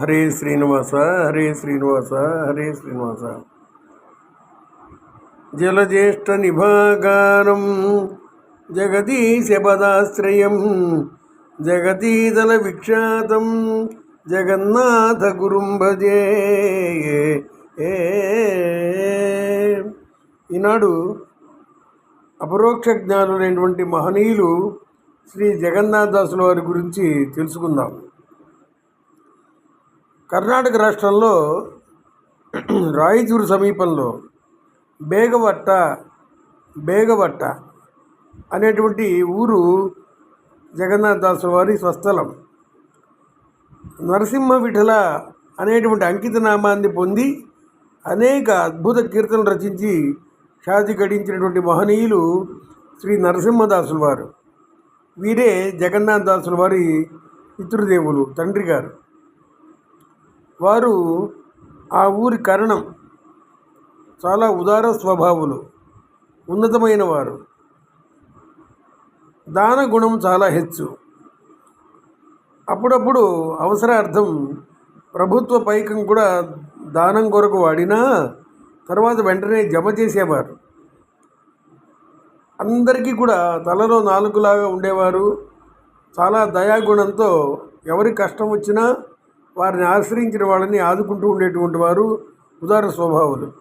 హరే శ్రీనివాస హరే శ్రీనివాస హరే శ్రీనివాస. జలజ్యేష్ఠ నిభాగానం జగదీశపదాశ్రయం జగదీదల విఖ్యాతం జగన్నాథ గురుం భజే. ఏ. ఈనాడు అపరోక్ష జ్ఞానులైనటువంటి మహనీయులు శ్రీ జగన్నాథదాసుల వారి గురించి తెలుసుకుందాం. కర్ణాటక రాష్ట్రంలో రాయచూరు సమీపంలో బేగవట్ట బేగవట్ట అనేటువంటి ఊరు జగన్నాథదాసుల వారి స్వస్థలం. నరసింహ విఠల అనేటువంటి అంకిత నామాన్ని పొంది అనేక అద్భుత కీర్తనలు రచించి ఖ్యాతి గడించినటువంటి మహనీయులు శ్రీ నరసింహదాసుల వారు. వీరే జగన్నాథదాసుల వారి పితృదేవులు తండ్రి గారు. వారు ఆ ఊరి కరణం చాలా ఉదార స్వభావులు ఉన్నతమైన వారు. దాన గుణం చాలా హెచ్చు. అప్పుడప్పుడు అవసరార్థం ప్రభుత్వ పైకం కూడా దానం కొరకు వాడినా తర్వాత వెంటనే జమ చేసేవారు. అందరికీ కూడా తలలో నాలుగులాగా ఉండేవారు. చాలా దయాగుణంతో ఎవరి కష్టం వచ్చినా వారిని ఆశ్రయించిన వాళ్ళని ఆదుకుంటూ ఉండేటువంటి వారు ఉదార స్వభావులు.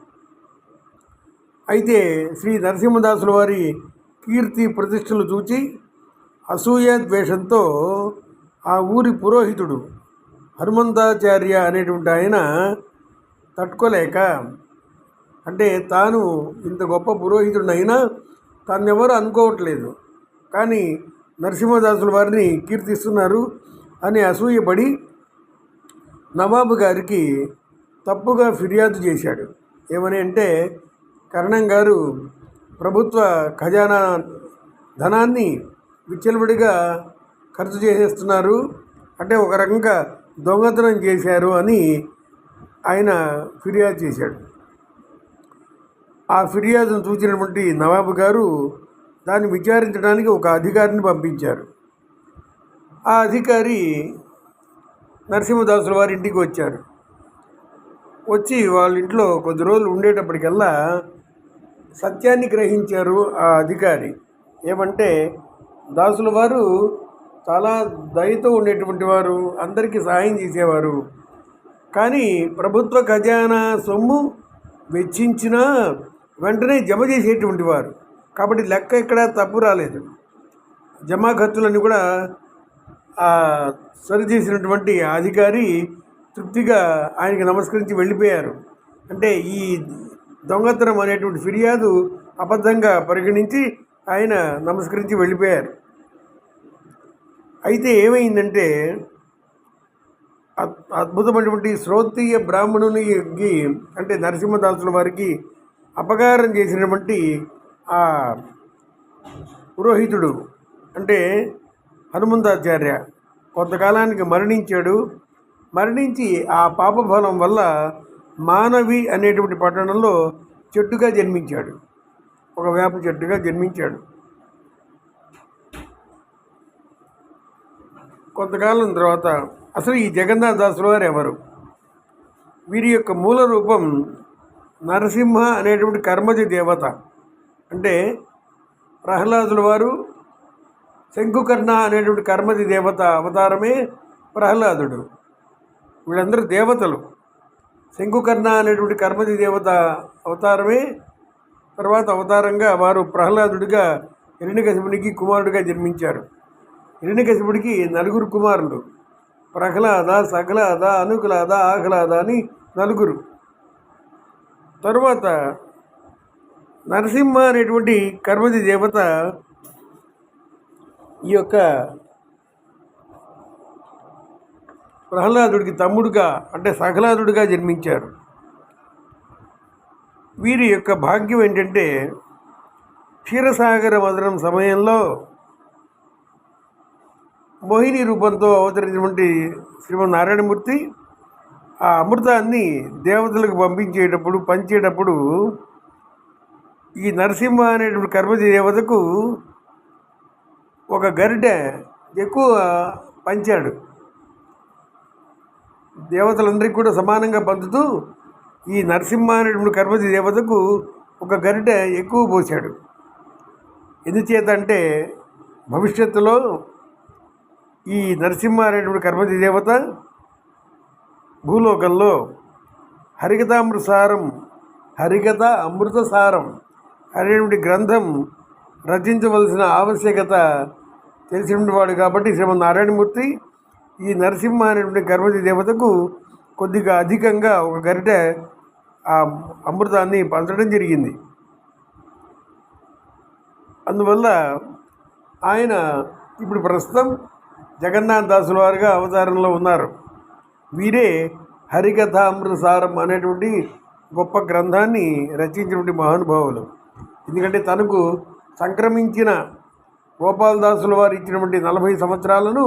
అయితే శ్రీ నరసింహదాసుల వారి కీర్తి ప్రతిష్టలు చూచి అసూయ ద్వేషంతో ఆ ఊరి పురోహితుడు హనుమంతాచార్య అనేటువంటి ఆయన తట్టుకోలేక అంటే తాను ఇంత గొప్ప పురోహితుడినైనా తాను ఎవరు అనుకోవట్లేదు. కానీ నరసింహదాసుల వారిని కీర్తిస్తున్నారు అని అసూయపడి నవాబు గారికి తప్పుగా ఫిర్యాదు చేశాడు. ఏమని అంటే కరణం గారు ప్రభుత్వ ఖజానా ధనాన్ని విచ్చలవిడిగా ఖర్చు చేసేస్తున్నారు. అంటే ఒక రకంగా దొంగతనం చేశారు అని ఆయన ఫిర్యాదు చేశాడు. ఆ ఫిర్యాదును చూసినటువంటి నవాబు గారు దాన్ని విచారించడానికి ఒక అధికారిని పంపించారు. ఆ అధికారి నరసింహదాసుల వారి ఇంటికి వచ్చారు. వచ్చి వాళ్ళ ఇంట్లో కొద్ది రోజులు ఉండేటప్పటికల్లా సత్యాన్ని గ్రహించారు ఆ అధికారి. ఏమంటే దాసుల వారు చాలా దయతో ఉండేటువంటి వారు అందరికీ సహాయం చేసేవారు. కానీ ప్రభుత్వ ఖజానా సొమ్ము వెచ్చించినా వెంటనే జమ చేసేటువంటి వారు. కాబట్టి లెక్క ఇక్కడ తప్పు రాలేదు. జమా ఖర్చులన్నీ కూడా సరిచేసినటువంటి అధికారి తృప్తిగా ఆయనకి నమస్కరించి వెళ్ళిపోయారు. అంటే ఈ దొంగతనం అనేటువంటి ఫిర్యాదు అబద్ధంగా పరిగణించి ఆయన నమస్కరించి వెళ్ళిపోయారు. అయితే ఏమైందంటే అద్- అద్భుతమైనటువంటి శ్రోత్రియ బ్రాహ్మణునికి అంటే నరసింహదాసుల వారికి అపకారం చేసినటువంటి ఆ పురోహితుడు అంటే హనుమంతాచార్య కొంతకాలానికి మరణించాడు. మరణించి ఆ పాపఫలం వల్ల మానవి అనేటువంటి పట్టణంలో చెట్టుగా జన్మించాడు. ఒక వేప చెట్టుగా జన్మించాడు. కొంతకాలం తర్వాత అసలు ఈ జగన్నాథ దాసులు వారు ఎవరు? వీరి యొక్క మూల రూపం నరసింహ అనేటువంటి కర్మజ దేవత. అంటే ప్రహ్లాదుల వారు శంకుకర్ణ అనేటువంటి కర్మది దేవత అవతారమే ప్రహ్లాదుడు. వీళ్ళందరూ దేవతలు. శంకుకర్ణ అనేటువంటి కర్మది దేవత అవతారమే తర్వాత అవతారంగా వారు ప్రహ్లాదుడిగా హిరణ్యకశిపునికి కుమారుడిగా జన్మించారు. హిరణ్యకశిపుడికి నలుగురు కుమారులు. ప్రహ్లాద సహ్లాద అనుకులాద ఆహ్లాద అని నలుగురు. తరువాత నరసింహ అనేటువంటి కర్మది దేవత ఈ యొక్క ప్రహ్లాదుడికి తమ్ముడుగా అంటే సహ్లాదుడిగా జన్మించారు వీరి యొక్క భాగ్యం ఏంటంటే క్షీరసాగర వదనం సమయంలో మోహిని రూపంతో అవతరించినటువంటి శ్రీమన్ నారాయణమూర్తి ఆ అమృతాన్ని దేవతలకు పంపించేటప్పుడు పంచేటప్పుడు ఈ నరసింహ అనేటువంటి కర్మజ దేవతకు ఒక గరిటె ఎక్కువ పంచాడు. దేవతలందరికీ కూడా సమానంగా పంచుతూ ఈ నరసింహ అనేటువంటి దేవతకు ఒక గరిటె ఎక్కువ పోశాడు. ఎందుచేత అంటే భవిష్యత్తులో ఈ నరసింహ అనేటువంటి కర్మతి దేవత భూలోకంలో హరికథామృతసారం హరికథ అమృతసారం అనేటువంటి గ్రంథం రచించవలసిన ఆవశ్యకత తెలిసినవాడు కాబట్టి శ్రీమన్ నారాయణమూర్తి ఈ నరసింహ అనేటువంటి గర్భతి దేవతకు కొద్దిగా అధికంగా ఒక గరిటె ఆ అమృతాన్ని పంచడం జరిగింది. అందువల్ల ఆయన ఇప్పుడు ప్రస్తుతం జగన్నాథ్ దాసుల వారుగా అవతారంలో ఉన్నారు. వీరే హరికథామృతసారం అనేటువంటి గొప్ప గ్రంథాన్ని రచించినటువంటి మహానుభావులు. ఎందుకంటే తనకు సంక్రమించిన గోపాలదాసుల వారు ఇచ్చినటువంటి నలభై సంవత్సరాలను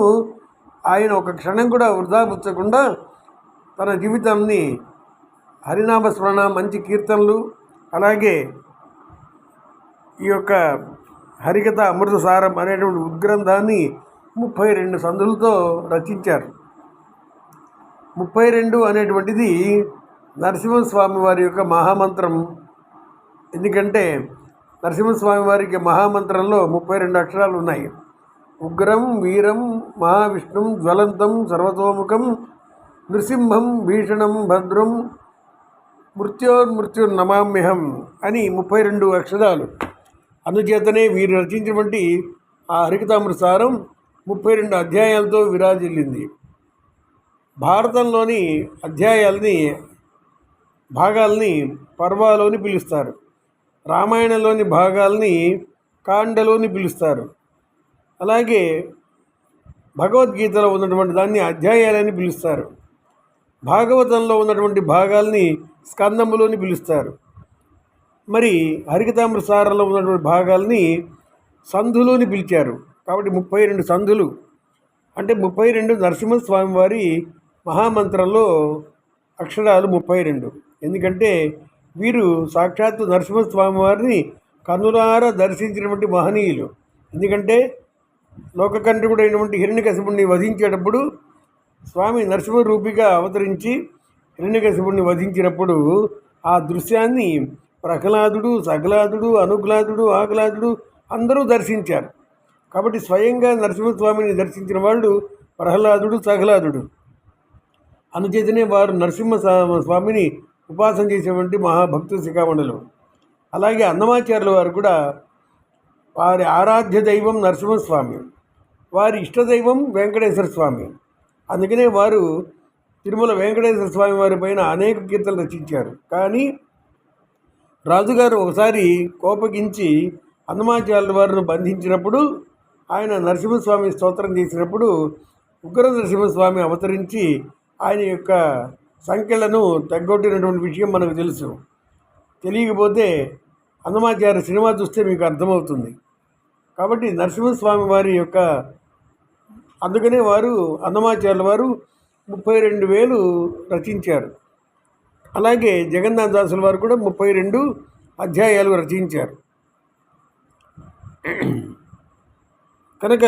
ఆయన ఒక క్షణం కూడా వృధాపుచ్చకుండా తన జీవితాన్ని హరినామస్మరణ మంచి కీర్తనలు అలాగే ఈ యొక్క హరికథ అమృతసారం అనేటువంటి ఉద్గ్రంథాన్ని ముప్పై రెండు సందులతో రచించారు. ముప్పై రెండు అనేటువంటిది నరసింహస్వామి వారి యొక్క మహామంత్రం. ఎందుకంటే నరసింహస్వామి వారికి మహామంత్రంలో ముప్పై రెండు అక్షరాలు ఉన్నాయి. ఉగ్రం వీరం మహావిష్ణుం జ్వలంతం సర్వతోముఖం నృసింహం భీషణం భద్రం మృత్యోర్మృత్యు నమామ్యహం అని ముప్పై రెండు అక్షరాలు. అందుచేతనే వీరు రచించినటువంటి ఆ హరికతామృతారం ముప్పై రెండు అధ్యాయాలతో విరాజిల్లింది. భారతంలోని అధ్యాయాల్ని భాగాల్ని పర్వాలోని పిలుస్తారు. రామాయణంలోని భాగాల్ని కాండలోని పిలుస్తారు. అలాగే భగవద్గీతలో ఉన్నటువంటి దాన్ని అధ్యాయాలని పిలుస్తారు. భాగవతంలో ఉన్నటువంటి భాగాల్ని స్కందములోని పిలుస్తారు. మరి హరికతామృసారంలో ఉన్నటువంటి భాగాల్ని సంధులోని పిలిచారు. కాబట్టి ముప్పై రెండు సంధులు. అంటే ముప్పై రెండు నరసింహస్వామి వారి మహామంత్రంలో అక్షరాలు ముప్పై రెండు. ఎందుకంటే వీరు సాక్షాత్తు నరసింహస్వామి వారిని కనులార దర్శించినటువంటి మహనీయులు. ఎందుకంటే లోకకంఠకుడైనటువంటి హిరణ్యకశిపుణ్ణి వధించేటప్పుడు స్వామి నరసింహరూపిగా అవతరించి హిరణ్యకశిపుణ్ణి వధించినప్పుడు ఆ దృశ్యాన్ని ప్రహ్లాదుడు సగలాదుడు అనుగ్లాదుడు ఆహ్లాదుడు అందరూ దర్శించారు. కాబట్టి స్వయంగా నరసింహస్వామిని దర్శించిన వాళ్ళు ప్రహ్లాదుడు సగలాదుడు అందుచేతనే వారు నరసింహ స్వా- స్వామిని ఉపాసన చేసేటువంటి మహాభక్తు శిఖామణులు అలాగే అన్నమాచార్యుల వారు కూడా వారి ఆరాధ్య దైవం నరసింహస్వామి వారి ఇష్టదైవం వెంకటేశ్వర స్వామి. అందుకనే వారు తిరుమల వెంకటేశ్వర స్వామి వారి పైన అనేక కీర్తనలు రచించారు. కానీ రాజుగారు ఒకసారి కోపగించి హనుమాచార్యుల వారిని బంధించినప్పుడు ఆయన నరసింహస్వామి స్తోత్రం చేసినప్పుడు ఉగ్ర నరసింహస్వామి అవతరించి ఆయన యొక్క సంఖ్యలను తగ్గొట్టినటువంటి విషయం మనకు తెలుసు. తెలియకపోతే అన్నమాచార్య సినిమా చూస్తే మీకు అర్థమవుతుంది. కాబట్టి నరసింహస్వామి వారి యొక్క అందుకనే వారు అన్నమాచార్యుల వారు ముప్పై రెండు వేలు రచించారు. అలాగే జగన్నాథ్ దాసుల వారు కూడా ముప్పై రెండు అధ్యాయాలు రచించారు. కనుక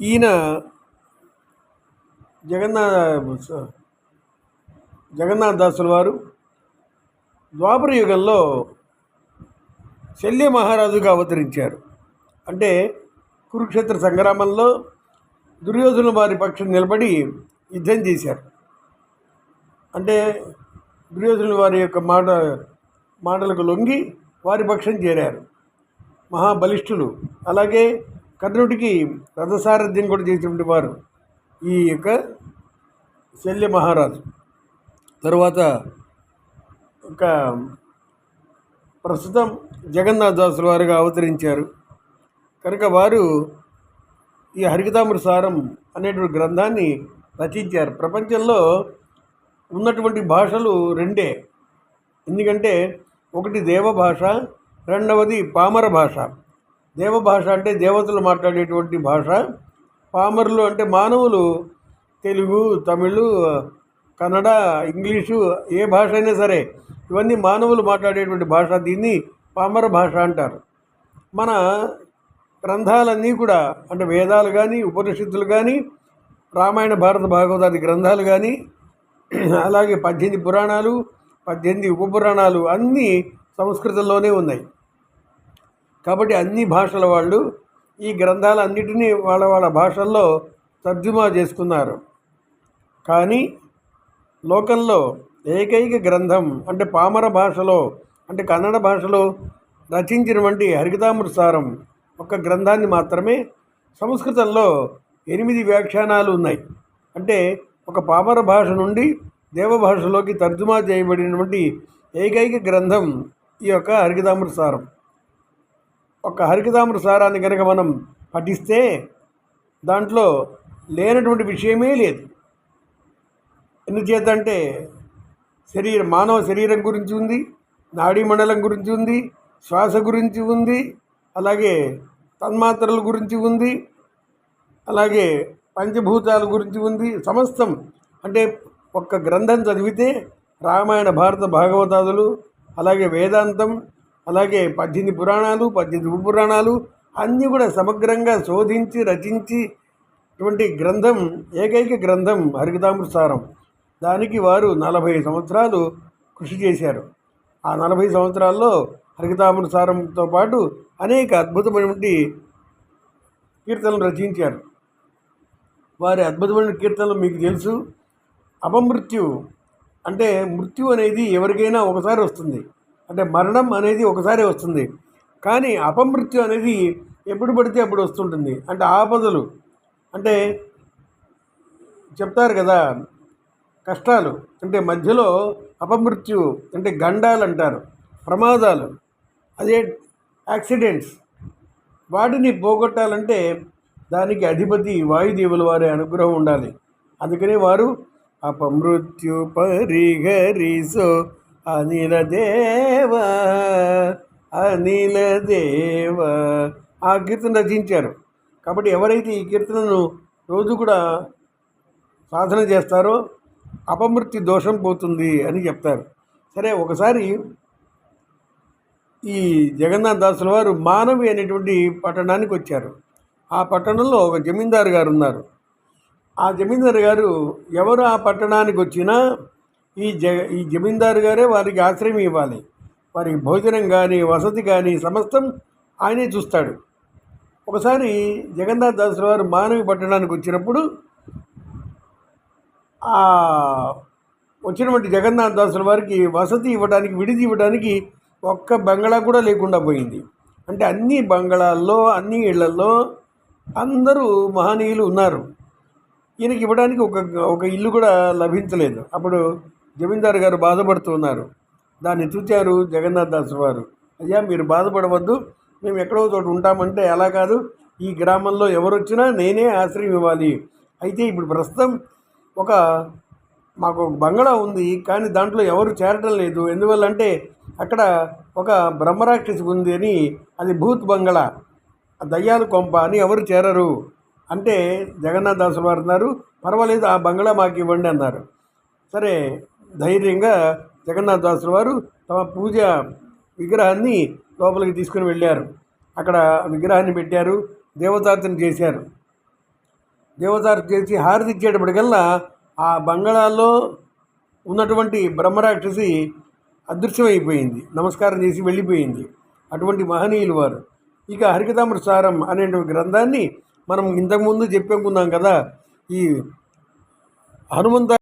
ఈయన జగన్నాథ జగన్నాథ దాసుల వారు ద్వాపర యుగంలో శల్య మహారాజుగా అవతరించారు. అంటే కురుక్షేత్ర సంగ్రామంలో దుర్యోధన వారి పక్షం నిలబడి యుద్ధం చేశారు. అంటే దుర్యోధన వారి యొక్క మాట మాటలకు లొంగి వారి పక్షం చేరారు. మహాబలిష్ఠులు. అలాగే కర్ణుడికి రథసారథ్యం కూడా చేసినటువంటి వారు. ఈ యొక్క శల్య మహారాజు. తరువాత ఒక ప్రస్తుతం జగన్నాథ దాసులు వారుగా అవతరించారు. కనుక వారు ఈ హరికతామృతసారం అనేటువంటి గ్రంథాన్ని రచించారు. ప్రపంచంలో ఉన్నటువంటి భాషలు రెండే. ఎందుకంటే ఒకటి దేవ భాష రెండవది పామర భాష. దేవ భాష అంటే దేవతలు మాట్లాడేటువంటి భాష పామరులు అంటే మానవులు తెలుగు తమిళ్ కన్నడ ఇంగ్లీషు ఏ భాష అయినా సరే ఇవన్నీ మానవులు మాట్లాడేటువంటి భాష దీన్ని పామర భాష అంటారు. మన గ్రంథాలన్నీ కూడా అంటే వేదాలు కానీ ఉపనిషత్తులు కానీ రామాయణ భారత భాగవతాది గ్రంథాలు కానీ అలాగే పద్దెనిమిది పురాణాలు పద్దెనిమిది ఉపపురాణాలు అన్నీ సంస్కృతంలోనే ఉన్నాయి. కాబట్టి అన్ని భాషల వాళ్ళు ఈ గ్రంథాలన్నిటినీ వాళ్ళ వాళ్ళ భాషల్లో తర్జుమా చేసుకున్నారు. కానీ లోకంలో ఏకైక గ్రంథం అంటే పామర భాషలో అంటే కన్నడ భాషలో రచించినటువంటి హరికతామృతసారం ఒక గ్రంథాన్ని మాత్రమే సంస్కృతంలో ఎనిమిది వ్యాఖ్యానాలు ఉన్నాయి. అంటే ఒక పామర భాష నుండి దేవభాషలోకి తర్జుమా చేయబడినటువంటి ఏకైక గ్రంథం ఈ యొక్క హరికతామృతసారం ఒక హరికతామృతసారాన్ని కనుక మనం పఠిస్తే దాంట్లో లేనటువంటి విషయమే లేదు. ఎందుచేతంటే శరీరం మానవ శరీరం గురించి ఉంది నాడీ మండలం గురించి ఉంది శ్వాస గురించి ఉంది అలాగే తన్మాత్రల గురించి ఉంది అలాగే పంచభూతాల గురించి ఉంది సమస్తం అంటే ఒక్క గ్రంథం చదివితే రామాయణ భారత భాగవతాదులు అలాగే వేదాంతం అలాగే పద్దెనిమిది పురాణాలు పద్దెనిమిది ఉపపురాణాలు అన్నీ కూడా సమగ్రంగా శోధించి రచించి ఇటువంటి గ్రంథం ఏకైక గ్రంథం హరికతామృతసారం దానికి వారు నలభై సంవత్సరాలు కృషి చేశారు. ఆ నలభై సంవత్సరాల్లో హరికతామృతసారంతో పాటు అనేక అద్భుతమైనటువంటి కీర్తనలు రచించారు. వారి అద్భుతమైన కీర్తనలు మీకు తెలుసు. అపమృత్యు అంటే మృత్యు అనేది ఎవరికైనా ఒకసారి వస్తుంది. అంటే మరణం అనేది ఒకసారి వస్తుంది. కానీ అపమృత్యు అనేది ఎప్పుడు పడితే అప్పుడు వస్తుంటుంది. అంటే ఆపదలు. అంటే చెప్తారు కదా కష్టాలు. అంటే మధ్యలో అపమృత్యు అంటే గండాలు అంటారు. ప్రమాదాలు. అదే యాక్సిడెంట్స్. వాటిని పోగొట్టాలంటే దానికి అధిపతి వాయుదేవుల వారి అనుగ్రహం ఉండాలి. అందుకనే వారు అపమృత్యు పరిహరిసో అనిల దేవ అనిల దేవ. ఆ కీర్తన రచించారు. కాబట్టి ఎవరైతే ఈ కీర్తనను రోజు కూడా సాధన చేస్తారో అపమృత్యు దోషం పోతుంది అని చెప్తారు. సరే ఒకసారి ఈ జగన్నాథ్ దాసుల వారు మానవి అనేటువంటి పట్టణానికి వచ్చారు. ఆ పట్టణంలో ఒక జమీందారు గారు ఉన్నారు. ఆ జమీందారు గారు ఎవరు ఆ పట్టణానికి వచ్చినా ఈ జ ఈ జమీందారు గారే వారికి ఆశ్రయం ఇవ్వాలి. వారికి భోజనం కానీ వసతి కానీ సమస్తం ఆయనే చూస్తాడు. ఒకసారి జగన్నాథ్ దాసుల వారు మానవి పట్టణానికి వచ్చినప్పుడు వచ్చినటువంటి జగన్నాథ్ దాసుల వారికి వసతి ఇవ్వడానికి విడిది ఇవ్వడానికి ఒక్క బంగళా కూడా లేకుండా పోయింది. అంటే అన్ని బంగళాల్లో అన్ని ఇళ్ళలో అందరూ మహనీయులు ఉన్నారు. ఈయనకి ఇవ్వడానికి ఒక ఒక ఇల్లు కూడా లభించలేదు. అప్పుడు జమీందారు గారు బాధపడుతున్నారు. దాన్ని చూచారు జగన్నాథ్ దాస్ వారు. అయ్యా మీరు బాధపడవద్దు. మేము ఎక్కడో చోట ఉంటామంటే ఎలా కాదు. ఈ గ్రామంలో ఎవరు వచ్చినా నేనే ఆశ్రయం ఇవ్వాలి. అయితే ఇప్పుడు ప్రస్తుతం ఒక మాకు ఒక బంగళా ఉంది కానీ దాంట్లో ఎవరు చేరటం లేదు. ఎందువల్ల అంటే అక్కడ ఒక బ్రహ్మరాక్షసి ఉంది అని అది భూత్ బంగళా దయ్యాలు కొంప అని ఎవరు చేరరు. అంటే జగన్నాథ్ దాసు వారు అన్నారు పర్వాలేదు ఆ బంగ్లా మాకు ఇవ్వండి అన్నారు. సరే ధైర్యంగా జగన్నాథ్ దాసుల వారు తమ పూజ విగ్రహాన్ని లోపలికి తీసుకుని వెళ్ళారు. అక్కడ విగ్రహాన్ని పెట్టారు దేవతార్చన చేశారు. దేవతార్చన చేసి హారతి ఇచ్చేటప్పటికల్లా ఆ బంగళాల్లో ఉన్నటువంటి బ్రహ్మరాక్షసి అదృశ్యమైపోయింది నమస్కారం చేసి వెళ్ళిపోయింది. అటువంటి మహనీయులు వారు. ఇక హరికథామృతసారం అనే గ్రంథాన్ని మనం ఇంతకుముందు చెప్పుకున్నాం కదా ఈ హనుమంత